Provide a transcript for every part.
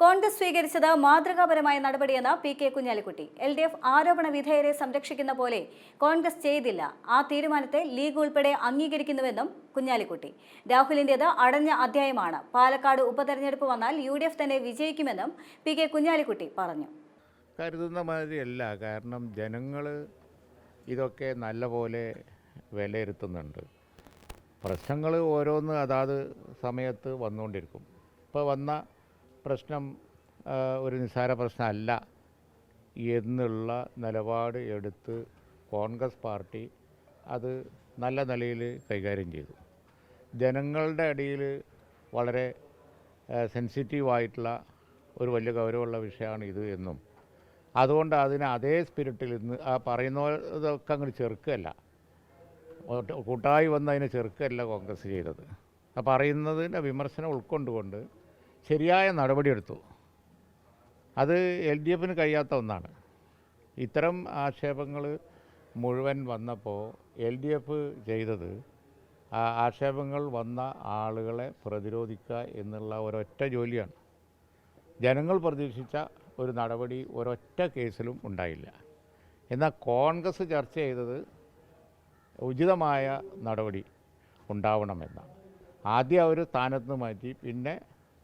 കോൺഗ്രസ് സ്വീകരിച്ചത് മാതൃകാപരമായ നടപടിയെന്ന് P K Kunhalikutty. L D F ആരോപണ വിധേയരെ സംരക്ഷിക്കുന്ന പോലെ കോൺഗ്രസ് ചെയ്തില്ല. ആ തീരുമാനത്തെ ലീഗ് ഉൾപ്പെടെ അംഗീകരിക്കുന്നുവെന്നും കുഞ്ഞാലിക്കുട്ടി. രാഹുലിന്റേത് അടഞ്ഞ അധ്യായമാണ്. പാലക്കാട് ഉപതെരഞ്ഞെടുപ്പ് വന്നാൽ യു ഡി എഫ് തന്നെ വിജയിക്കുമെന്നും പി കെ കുഞ്ഞാലിക്കുട്ടി പറഞ്ഞു. കരുതുന്ന മാതിരിയല്ല. കാരണം ജനങ്ങൾ ഇതൊക്കെ നല്ല പോലെ വിലയിരുത്തുന്നുണ്ട്. പ്രശ്നങ്ങൾ ഓരോന്ന് അതാത് സമയത്ത് വന്നുകൊണ്ടിരിക്കും. ഇപ്പോൾ വന്ന പ്രശ്നം ഒരു നിസ്സാര പ്രശ്നമല്ല എന്നുള്ള നിലപാട് എടുത്ത് കോൺഗ്രസ് പാർട്ടി അത് നല്ല നിലയിൽ കൈകാര്യം ചെയ്തു. ജനങ്ങളുടെ ഇടയിൽ വളരെ സെൻസിറ്റീവായിട്ടുള്ള ഒരു വലിയ ഗൗരവമുള്ള വിഷയമാണ് ഇത് എന്നും. അതുകൊണ്ട് അതിനെ അതേ സ്പിരിറ്റിൽ ഇന്ന് ആ പറയുന്നതൊക്കെ അങ്ങോട്ട് ചെറുക്കല്ല. കൂട്ടായി വന്ന് അതിനെ ചെറുക്കല്ല കോൺഗ്രസ് ചെയ്തത്. ആ പറയുന്നതിന്റെ വിമർശനം ഉൾക്കൊണ്ടുകൊണ്ട് ശരിയായ നടപടിയെടുത്തു. അത് എൽ ഡി എഫിന് കഴിയാത്ത ഒന്നാണ്. ഇത്തരം ആക്ഷേപങ്ങൾ മുഴുവൻ വന്നപ്പോൾ എൽ ഡി എഫ് ചെയ്തത് ആക്ഷേപങ്ങൾ വന്ന ആളുകളെ പ്രതിരോധിക്കുക എന്നുള്ള ഒരൊറ്റ ജോലിയാണ്. ജനങ്ങൾ പ്രതീക്ഷിച്ച ഒരു നടപടി ഒരൊറ്റ കേസിലും ഉണ്ടായില്ല. എന്നാൽ കോൺഗ്രസ് ചർച്ച ചെയ്തത് ഉചിതമായ നടപടി ഉണ്ടാവണമെന്നാണ്. ആദ്യം അവർ സ്ഥാനത്ത് മാറ്റി പിന്നെ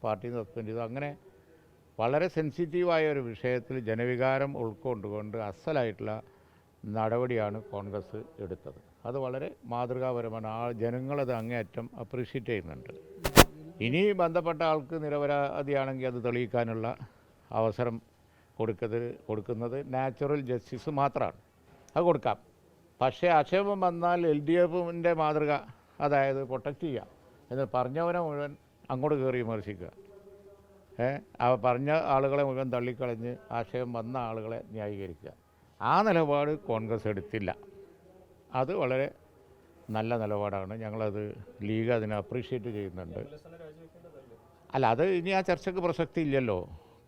പാർട്ടി സസ്പെൻഡ് ചെയ്തു അങ്ങനെ വളരെ സെൻസിറ്റീവായ ഒരു വിഷയത്തിൽ ജനവികാരം ഉൾക്കൊണ്ടുകൊണ്ട് അസലായിട്ടുള്ള നടപടിയാണ് കോൺഗ്രസ് എടുത്തത്. അത് വളരെ മാതൃകാപരമാണ്. ആ ജനങ്ങളത് അങ്ങേയറ്റം അപ്രീഷിയേറ്റ് ചെയ്യുന്നുണ്ട്. ഇനി ബന്ധപ്പെട്ട ആൾക്ക് നിരപരാധിയാണെങ്കിൽ അത് തെളിയിക്കാനുള്ള അവസരം കൊടുക്കത് കൊടുക്കുന്നത് നാച്ചുറൽ ജസ്റ്റിസ് മാത്രമാണ്. അത് കൊടുക്കാം. പക്ഷേ ആക്ഷേപം വന്നാൽ എൽ ഡി എഫിന്റെ മാതൃക അതായത് പ്രൊട്ടക്റ്റ് ചെയ്യാം. എന്ന് പറഞ്ഞവനെ മുഴുവൻ അങ്ങോട്ട് കയറി വിമർശിക്കുക. അവ പറഞ്ഞ ആളുകളെ മുഴുവൻ തള്ളിക്കളഞ്ഞ് ആശയം വന്ന ആളുകളെ ന്യായീകരിക്കുക. ആ നിലപാട് കോൺഗ്രസ് എടുത്തില്ല. അത് വളരെ നല്ല നിലപാടാണ്. ഞങ്ങളത് ലീഗ് അതിനെ അപ്രീഷിയേറ്റ് ചെയ്യുന്നുണ്ട്. അല്ല അത് ഇനി ആ ചർച്ചയ്ക്ക് പ്രസക്തി ഇല്ലല്ലോ.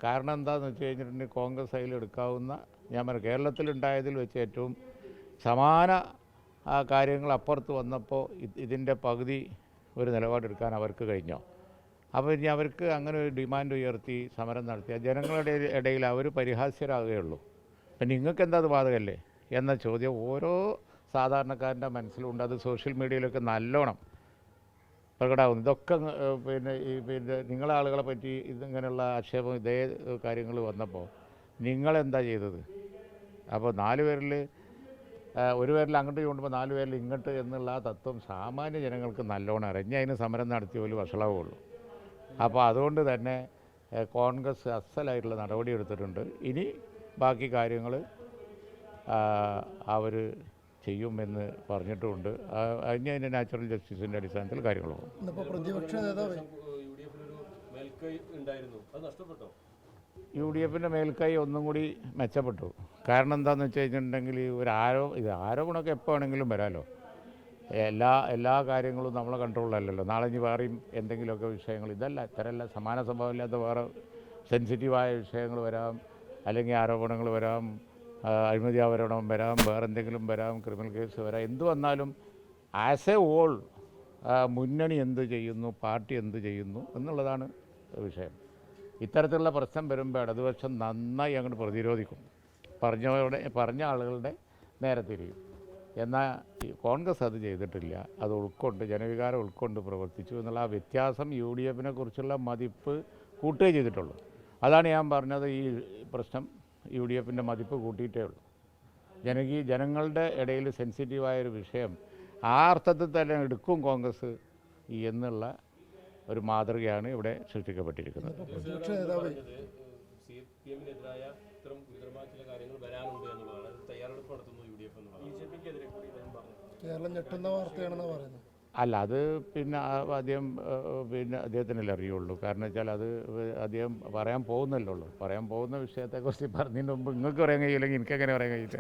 കാരണം എന്താണെന്ന് വെച്ച് കഴിഞ്ഞിട്ടുണ്ടെങ്കിൽ കോൺഗ്രസ് അതിലെടുക്കാവുന്ന ഞാൻ പറഞ്ഞു കേരളത്തിലുണ്ടായതിൽ വെച്ച് ഏറ്റവും സമാന കാര്യങ്ങൾ അപ്പുറത്ത് വന്നപ്പോൾ ഇതിന്റെ പകുതി ഒരു നിലപാടെടുക്കാൻ അവർക്ക് കഴിഞ്ഞോ? അപ്പോൾ ഇനി അവർക്ക് അങ്ങനെ ഒരു ഡിമാൻഡ് ഉയർത്തി സമരം നടത്തിയ ജനങ്ങളുടെ ഇടയിൽ അവർ പരിഹാസ്യരാകുകയുള്ളൂ. അപ്പം നിങ്ങൾക്ക് എന്താ അത് ബാധകല്ലേ? എന്ന ചോദ്യം ഓരോ സാധാരണക്കാരന്റെ മനസ്സിലുണ്ട്. അത് സോഷ്യൽ മീഡിയയിലൊക്കെ നല്ലോണം പ്രകടമാകുന്നു. ഇതൊക്കെ പിന്നെ ഈ പിന്നെ നിങ്ങളെ ആളുകളെ പറ്റി ഇതിങ്ങനെയുള്ള ആക്ഷേപം ഇതേ കാര്യങ്ങൾ വന്നപ്പോൾ നിങ്ങളെന്താ ചെയ്തത്? അപ്പോൾ നാല് പേരിൽ ഒരു പേരിൽ അങ്ങോട്ട് ചൂണ്ടുമ്പോൾ നാല് പേരിൽ ഇങ്ങോട്ട് എന്നുള്ള ആ തത്വം സാമാന്യ ജനങ്ങൾക്ക് നല്ലോണം അറിഞ്ഞ് അതിന് സമരം നടത്തിയ പോലും വഷളാവുള്ളൂ. അപ്പോൾ അതുകൊണ്ട് തന്നെ കോൺഗ്രസ് അസലായിട്ടുള്ള നടപടി എടുത്തിട്ടുണ്ട്. ഇനി ബാക്കി കാര്യങ്ങൾ അവർ ചെയ്യുമെന്ന് പറഞ്ഞിട്ടുമുണ്ട് അതിന് അതിന്റെ നാച്ചുറൽ ജസ്റ്റിസിന്റെ അടിസ്ഥാനത്തിൽ കാര്യങ്ങൾ പോകും. പ്രതിപക്ഷ നേതാവ് യു ഡി എഫിന്റെ മേൽക്കൈ ഒന്നും കൂടി മെച്ചപ്പെട്ടു. കാരണം എന്താണെന്ന് വെച്ച് കഴിഞ്ഞിട്ടുണ്ടെങ്കിൽ ഒരു ആരോ ഇത് ആരോപണമൊക്കെ എപ്പോൾ വേണമെങ്കിലും വരാമല്ലോ എല്ലാ എല്ലാ കാര്യങ്ങളും നമ്മളെ കൺട്രോളിലല്ലല്ലോ നാളെ ഇനി വേറെയും എന്തെങ്കിലുമൊക്കെ വിഷയങ്ങൾ ഇതല്ല ഇത്തരമല്ല സമാന സംഭവമില്ലാത്ത വേറെ സെൻസിറ്റീവായ വിഷയങ്ങൾ വരാം അല്ലെങ്കിൽ ആരോപണങ്ങൾ വരാം അഴിമതി ആരോപണം വരാം വേറെ എന്തെങ്കിലും വരാം ക്രിമിനൽ കേസ് വരാം എന്ത് വന്നാലും ആസ് എ ഓൾ മുന്നണി എന്ത് ചെയ്യുന്നു പാർട്ടി എന്ത് ചെയ്യുന്നു എന്നുള്ളതാണ് വിഷയം. ഇത്തരത്തിലുള്ള പ്രശ്നം വരുമ്പോൾ ഇടതുപക്ഷം നന്നായി അങ്ങോട്ട് പ്രതിരോധിക്കും. പറഞ്ഞവരുടെ പറഞ്ഞ ആളുകളുടെ നേരെ തിരിയും. എന്നാൽ ഈ കോൺഗ്രസ് അത് ചെയ്തിട്ടില്ല. അത് ഉൾക്കൊണ്ട് ജനവികാരം ഉൾക്കൊണ്ട് പ്രവർത്തിച്ചു എന്നുള്ള ആ വ്യത്യാസം യു ഡി എഫിനെ കുറിച്ചുള്ള മതിപ്പ് കൂട്ടുകയേ ചെയ്തിട്ടുള്ളൂ. അതാണ് ഞാൻ പറഞ്ഞത് ഈ പ്രശ്നം യു ഡി എഫിന്റെ മതിപ്പ് കൂട്ടിയിട്ടേ ഉള്ളൂ. ജനകീയ ജനങ്ങളുടെ ഇടയിൽ സെൻസിറ്റീവായൊരു വിഷയം ആ അർത്ഥത്തിൽ തന്നെ എടുക്കും കോൺഗ്രസ് ഈ എന്നുള്ള ഒരു മാതൃകയാണ് ഇവിടെ സൃഷ്ടിക്കപ്പെട്ടിരിക്കുന്നത്. സി പി എമ്മിനെതിരായ ഇത്തരം ഗുരുതരമായ ചില കാര്യങ്ങൾ വരാനുണ്ട് എന്നുള്ളതാണ്. തയ്യാറെടുപ്പ് നടത്തുന്നു കേരളം ഞെട്ടുന്ന വാർത്തയാണെന്ന് പറയുന്നത്. അല്ല അത് പിന്നെ അദ്ദേഹം പിന്നെ അദ്ദേഹത്തിനല്ലേ അറിയുള്ളൂ. കാരണം വെച്ചാൽ അത് അദ്ദേഹം പറയാൻ പോകുന്നല്ലേ ഉള്ളൂ. പറയാൻ പോകുന്ന വിഷയത്തെക്കുറിച്ച് പറഞ്ഞതിന് മുമ്പ് നിങ്ങൾക്ക് പറയാൻ കഴിയില്ലെങ്കിൽ എനിക്ക് എങ്ങനെ പറയാൻ കഴിയില്ല?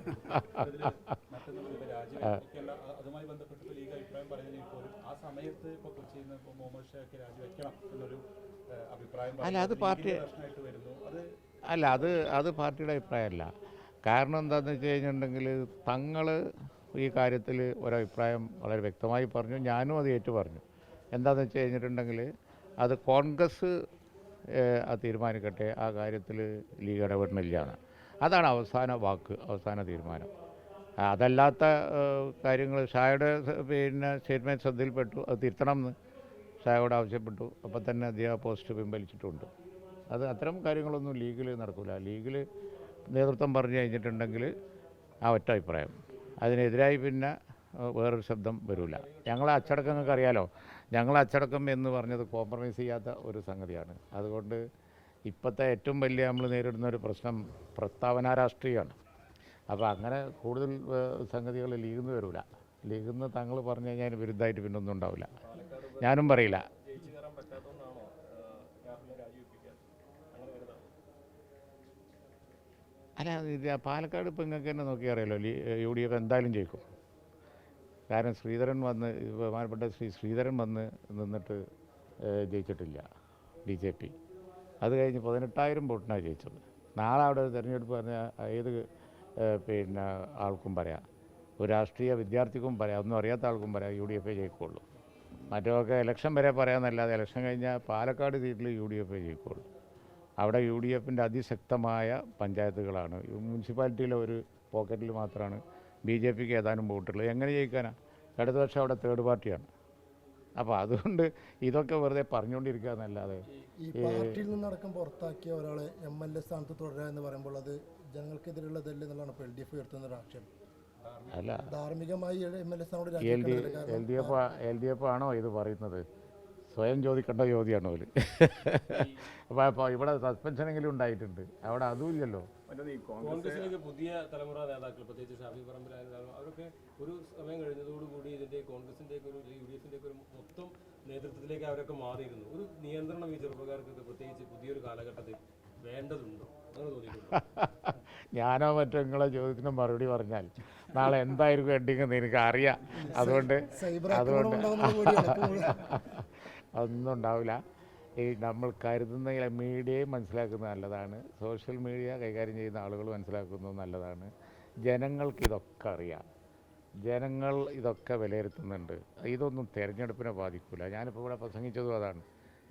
അല്ല, അത് പാർട്ടി- വരുന്നു. അത് അല്ല അത് അത് പാർട്ടിയുടെ അഭിപ്രായമല്ല. കാരണം എന്താണെന്ന് വെച്ച് കഴിഞ്ഞിട്ടുണ്ടെങ്കിൽ തങ്ങൾ ഈ കാര്യത്തിൽ ഒരഭിപ്രായം വളരെ വ്യക്തമായി പറഞ്ഞു ഞാനും അത് ഏറ്റു പറഞ്ഞു എന്താണെന്ന് വെച്ച് കഴിഞ്ഞിട്ടുണ്ടെങ്കിൽ അത് കോൺഗ്രസ് ആ തീരുമാനിക്കട്ടെ ആ കാര്യത്തിൽ ലീഗ് ഇടപെടണില്ല അതാണ് അവസാന വാക്ക് അവസാന തീരുമാനം. അതല്ലാത്ത കാര്യങ്ങൾ ഷായുടെ പിന്നെ സ്റ്റേറ്റ്മെന്റ് ശ്രദ്ധയിൽപ്പെട്ടു അത് തിരുത്തണം എന്ന് ഷായോട് ആവശ്യപ്പെട്ടു. അപ്പം തന്നെ അദ്ദേഹം പോസ്റ്റ് പിൻവലിച്ചിട്ടുണ്ട്. അത് അത്തരം കാര്യങ്ങളൊന്നും ലീഗിൽ നടക്കില്ല ലീഗിൽ നേതൃത്വം പറഞ്ഞു കഴിഞ്ഞിട്ടുണ്ടെങ്കിൽ ആ ഒറ്റ അഭിപ്രായം. അതിനെതിരായി പിന്നെ വേറൊരു ശബ്ദം വരില്ല ഞങ്ങളെ അച്ചടക്കം നിങ്ങൾക്ക് അറിയാലോ? ഞങ്ങളെ അച്ചടക്കം എന്ന് പറഞ്ഞത് കോംപ്രമൈസ് ചെയ്യാത്ത ഒരു സംഗതിയാണ്. അതുകൊണ്ട് ഇപ്പോഴത്തെ ഏറ്റവും വലിയ നമ്മൾ നേരിടുന്ന ഒരു പ്രശ്നം പ്രസ്താവന രാഷ്ട്രീയമാണ്. അപ്പോൾ അങ്ങനെ കൂടുതൽ സംഗതികൾ ലീഗിൽ നിന്ന് വരില്ല ലീഗിൽ നിന്ന് പറഞ്ഞു കഴിഞ്ഞാൽ വിരുദ്ധമായിട്ട് പിന്നൊന്നും ഉണ്ടാവില്ല. ഞാനും പറയില്ല. അല്ല പാലക്കാട് ഇപ്പോൾ നിങ്ങൾക്ക് തന്നെ നോക്കി അറിയാലോ യു ഡി എഫ് എന്തായാലും ജയിക്കും. കാരണം ശ്രീധരൻ വന്ന് ബഹുമാനപ്പെട്ട ശ്രീ ശ്രീധരൻ വന്ന് നിന്നിട്ട് ജയിച്ചിട്ടില്ല ബി ജെ പി. അത് കഴിഞ്ഞ് പതിനെട്ടായിരം വോട്ടിനാണ് ജയിച്ചത്. നാളെ അവിടെ തെരഞ്ഞെടുപ്പ് പറഞ്ഞാൽ ഏത് പിന്നെ ആൾക്കും പറയാം. ഒരു രാഷ്ട്രീയ വിദ്യാർത്ഥിക്കും പറയാം. ഒന്നും അറിയാത്ത ആൾക്കും പറയാം യു ഡി എഫേ ജയിക്കുള്ളൂ. മറ്റൊക്കെ ഇലക്ഷൻ വരെ പറയാമെന്നല്ലാതെ ഇലക്ഷൻ കഴിഞ്ഞാൽ പാലക്കാട് സീറ്റിൽ യു ഡി എഫേ ജയിക്കുള്ളൂ. അവിടെ യു ഡി എഫിന്റെ അതിശക്തമായ പഞ്ചായത്തുകളാണ്. മുനിസിപ്പാലിറ്റിയിലെ ഒരു പോക്കറ്റിൽ മാത്രമാണ് ബി ജെ പിക്ക് ഏതാനും വോട്ടുള്ളത്. എങ്ങനെ ജയിക്കാനാ? വർഷം അവിടെ തേർഡ് പാർട്ടിയാണ് അപ്പോൾ അതുകൊണ്ട് ഇതൊക്കെ വെറുതെ പറഞ്ഞുകൊണ്ടിരിക്കുക എന്നല്ലാതെ ഈ പാർട്ടിയിൽ നിന്നടക്കം പുറത്താക്കിയ ഒരാളെ എം എൽ എ സ്ഥാനത്ത് തുടരുക എന്ന് പറയുമ്പോൾ അത് ജനങ്ങൾക്കെതിരെയുള്ളതല്ല എന്നുള്ളതാണ് എൽ ഡി എഫ് ഉയർത്തുന്ന ഒരു ആക്ഷേപം. അല്ല. ധാർമ്മികമായി M L A രാജിവെക്കേണ്ടതില്ല. L D F L D F ആണോ ഇത് പറയുന്നത്? സ്വയം ചോദിക്കേണ്ട ചോദ്യമാണ് അവർ അപ്പോൾ അപ്പോൾ ഇവിടെ സസ്പെൻഷൻ എങ്കിലും ഉണ്ടായിട്ടുണ്ട്. അവിടെ അതും ഇല്ലല്ലോ. കോൺഗ്രസിലേക്ക് പുതിയ തലമുറ നേതാക്കൾ പ്രത്യേകിച്ച് ഷാഫി പറമ്പിലായാലും അവരൊക്കെ ഒരു സമയം കഴിഞ്ഞതോടുകൂടി ഇതിന്റെ കോൺഗ്രസിന്റെ ഒരു യു ഡി എഫിന്റെ ഒരു മൊത്തം നേതൃത്വത്തിലേക്ക് അവരൊക്കെ മാറിയിരുന്നു. ഒരു നിയന്ത്രണം ഈ ചെറുപ്പക്കാർക്കൊക്കെ പ്രത്യേകിച്ച് പുതിയൊരു കാലഘട്ടത്തിൽ വേണ്ടതുണ്ടോ? അങ്ങനെ തോന്നിയിട്ടുണ്ടോ? ഞാനോ മറ്റോ നിങ്ങളെ ചോദ്യത്തിന് മറുപടി പറഞ്ഞാൽ നാളെ എന്തായിരിക്കും എഡിങ് എന്ന് എനിക്ക് അറിയാം അതുകൊണ്ട് സൈബർ അതൊന്നും ഉണ്ടാവില്ല. ഈ നമ്മൾ കരുതുന്ന മീഡിയയെ മനസ്സിലാക്കുന്നത് നല്ലതാണ്. സോഷ്യൽ മീഡിയ കൈകാര്യം ചെയ്യുന്ന ആളുകൾ മനസ്സിലാക്കുന്നത് നല്ലതാണ്. ജനങ്ങൾക്ക് ഇതൊക്കെ അറിയാം. ജനങ്ങൾ ഇതൊക്കെ വിലയിരുത്തുന്നുണ്ട്. ഇതൊന്നും തിരഞ്ഞെടുപ്പിനെ ബാധിക്കില്ല ഞാനിപ്പോൾ ഇവിടെ പ്രസംഗിച്ചതും അതാണ്.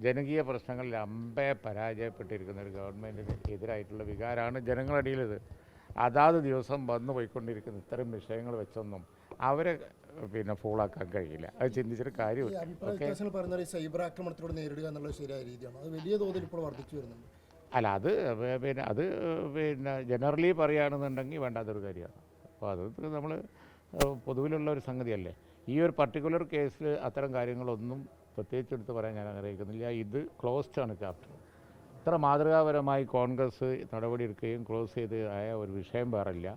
ജനകീയ പ്രശ്നങ്ങളിൽ അമ്പേ പരാജയപ്പെട്ടിരിക്കുന്ന ഒരു ഗവൺമെന്റിന് എതിരായിട്ടുള്ള വികാരമാണ് ജനങ്ങളിടയിലിത് അതാത് ദിവസം വന്നു പോയിക്കൊണ്ടിരിക്കുന്ന. ഇത്തരം വിഷയങ്ങൾ വെച്ചൊന്നും അവരെ പിന്നെ ഫൂളാക്കാൻ കഴിയില്ല. അത് ചിന്തിച്ചിട്ട് കാര്യമില്ല. അഭിപ്രായ പറയുന്നത് സൈബർ ആക്രമണത്തിലൂടെ നേരിടുക എന്നുള്ള ശരിയായ രീതിയാണ്? അത് വലിയ തോതിൽ ഇപ്പോൾ വർദ്ധിച്ചു വരുന്നുണ്ട്. അല്ല അത് പിന്നെ അത് പിന്നെ ജനറലി പറയുകയാണെന്നുണ്ടെങ്കിൽ വേണ്ടാത്തൊരു കാര്യമാണ്. അപ്പോൾ അത് നമ്മൾ പൊതുവിലുള്ള ഒരു സംഗതിയല്ലേ. ഈ ഒരു പർട്ടിക്കുലർ കേസിൽ അത്തരം കാര്യങ്ങളൊന്നും പ്രത്യേകിച്ച് എടുത്ത് പറയാൻ ഞാൻ ആഗ്രഹിക്കുന്നില്ല. ഇത് ക്ലോസ്ഡ് ആണ് ചാപ്റ്റർ ഇത്ര മാതൃകാപരമായി കോൺഗ്രസ് നടപടിയെടുക്കുകയും ക്ലോസ് ചെയ്ത് ആയ ഒരു വിഷയം വേറില്ല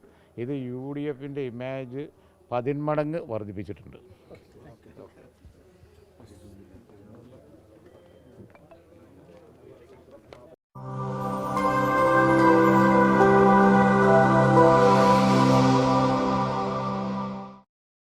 ഇത് യു ഡി എഫിന്റെ ഇമേജ് പതിന്മടങ്ങ് വർദ്ധിപ്പിച്ചിട്ടുണ്ട്.